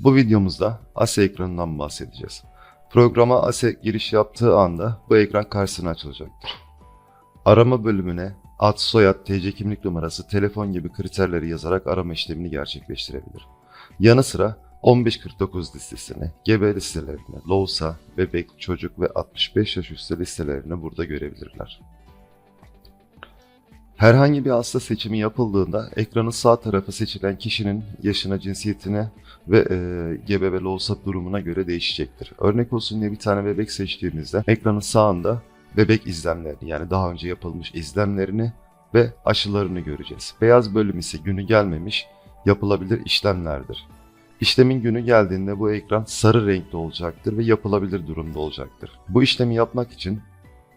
Bu videomuzda ASE ekranından bahsedeceğiz. Programa ASE giriş yaptığı anda bu ekran karşısına açılacaktır. Arama bölümüne ad, soyad, TC kimlik numarası, telefon gibi kriterleri yazarak arama işlemini gerçekleştirebilir. Yanı sıra 1549 listesini, gebe listelerini, Loğusa, bebek, çocuk ve 65 yaş üstü listelerini burada görebilirler. Herhangi bir hasta seçimi yapıldığında ekranın sağ tarafı seçilen kişinin yaşına, cinsiyetine ve e, gebe ve durumuna göre değişecektir. Örnek olsun diye bir tane bebek seçtiğimizde ekranın sağında bebek izlemlerini yani daha önce yapılmış izlemlerini ve aşılarını göreceğiz. Beyaz bölüm ise günü gelmemiş yapılabilir işlemlerdir. İşlemin günü geldiğinde bu ekran sarı renkte olacaktır ve yapılabilir durumda olacaktır. Bu işlemi yapmak için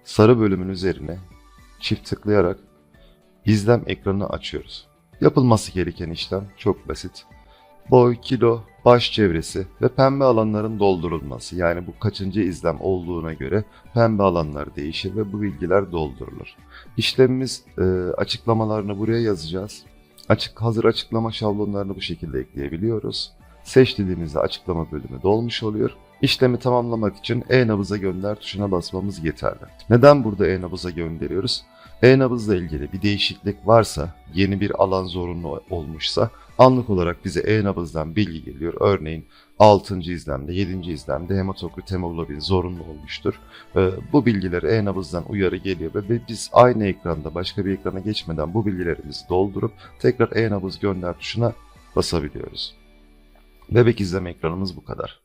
sarı bölümün üzerine çift tıklayarak izlem ekranını açıyoruz. Yapılması gereken işlem çok basit. Boy, kilo, baş çevresi ve pembe alanların doldurulması. Yani bu kaçıncı izlem olduğuna göre pembe alanlar değişir ve bu bilgiler doldurulur. İşlemimiz e, açıklamalarını buraya yazacağız. Açık hazır açıklama şablonlarını bu şekilde ekleyebiliyoruz. Seç dediğimizde açıklama bölümü dolmuş oluyor. İşlemi tamamlamak için e-nabıza gönder tuşuna basmamız yeterli. Neden burada e-nabıza gönderiyoruz? E-nabızla ilgili bir değişiklik varsa, yeni bir alan zorunlu olmuşsa anlık olarak bize e-nabızdan bilgi geliyor. Örneğin 6. izlemde, 7. izlemde hematokrit hemoglobin zorunlu olmuştur. Ee, bu bilgileri e-nabızdan uyarı geliyor ve biz aynı ekranda başka bir ekrana geçmeden bu bilgilerimizi doldurup tekrar e-nabız gönder tuşuna basabiliyoruz. Bebek izleme ekranımız bu kadar.